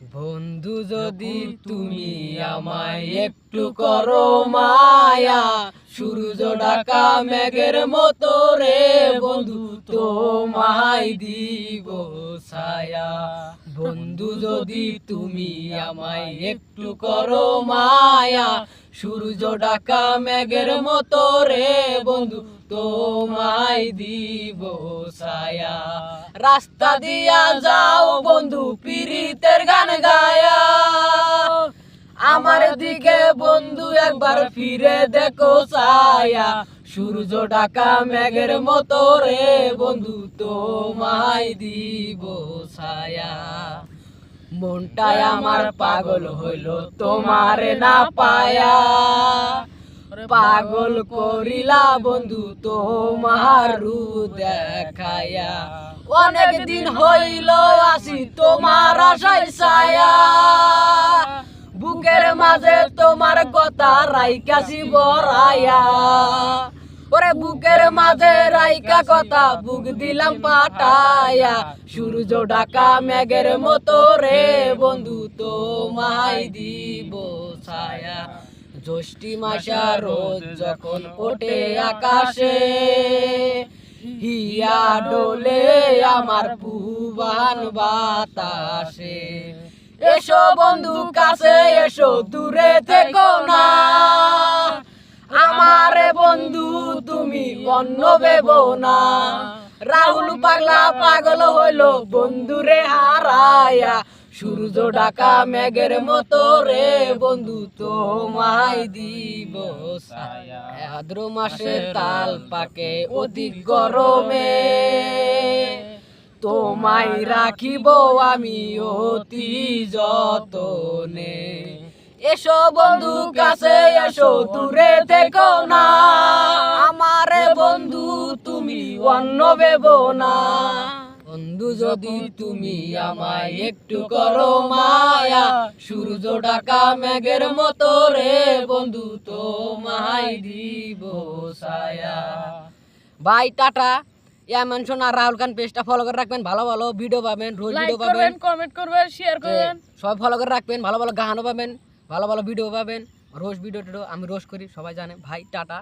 বন্ধু যদি তুমি আমায় একটু করো মায়া সূর্য ডাকা মেঘের মতো রে বন্ধু তোমায় দিব ছায়া। বন্ধু যদি তুমি আমায় একটু করো মায়া সূর্য ডাকা মেঘের মতো রে বন্ধু তোমায় দিব ছায়া। রাস্তা দিয়া যাও বন্ধু পীড়িতের একবার ফিরে দেখো ছায়া। সূর্য ডাকা মেঘের মতো রে বন্ধু, তোমায় দিব ছায়া। মনটাই আমার পাগল হইল, তোমারে না পায়া। পাগল করিলা বন্ধু, তোমার রু দেখায়া। অনেক দিন হইল, আসি তোমার তোমার কথা রাইকাছি ওরে বুকের মাঝে রাইকা কথা, বুক দিলাম পাটায়া। সূর্য ডাকা মেঘের মতো রে বন্ধু, তোমায় দিব ছায়া। জ্যৈষ্ঠী মাসা রোজ যখন ওঠে আকাশে, হিয়া ডোলে আমার পুবান বাতাসে। এসো বন্ধু, কাছে এসো, দূরে থেকো। তুমি অন্য ভেবো না। রাহুল পাগলা পাগল হইল, বন্ধুরে হারায়া। সূর্য ডাকা মেঘের মতো রে, বন্ধু তোমায় দিব। ভাদ্র মাসে তাল পাকে অধিক গরমে। তোমায় রাখিব আমি অতি যতনে। এসো বন্ধু কাছে, এসো দূরে থেকো না। তুমি অন্য ভেবো না বন্ধু যদি তুমি আমায় একটু করো মায়া সূর্য ডাকা মেঘের মতো রে বন্ধু তোমায় দিব ছায়া। বাই টাটা। এমন শোনা রাহুল খান পেজটা ফলো করে রাখবেন ভালো ভালো ভিডিও পাবেন রোজ ভিডিও পাবেন। কমেন্ট করবেন শেয়ার করবেন। সব ফলো করে রাখবেন ভালো ভালো গানও পাবেন ভালো ভালো ভিডিও পাবেন। রোজ ভিডিও টিডিও আমি রোজ করি সবাই জানে। ভাই টাটা।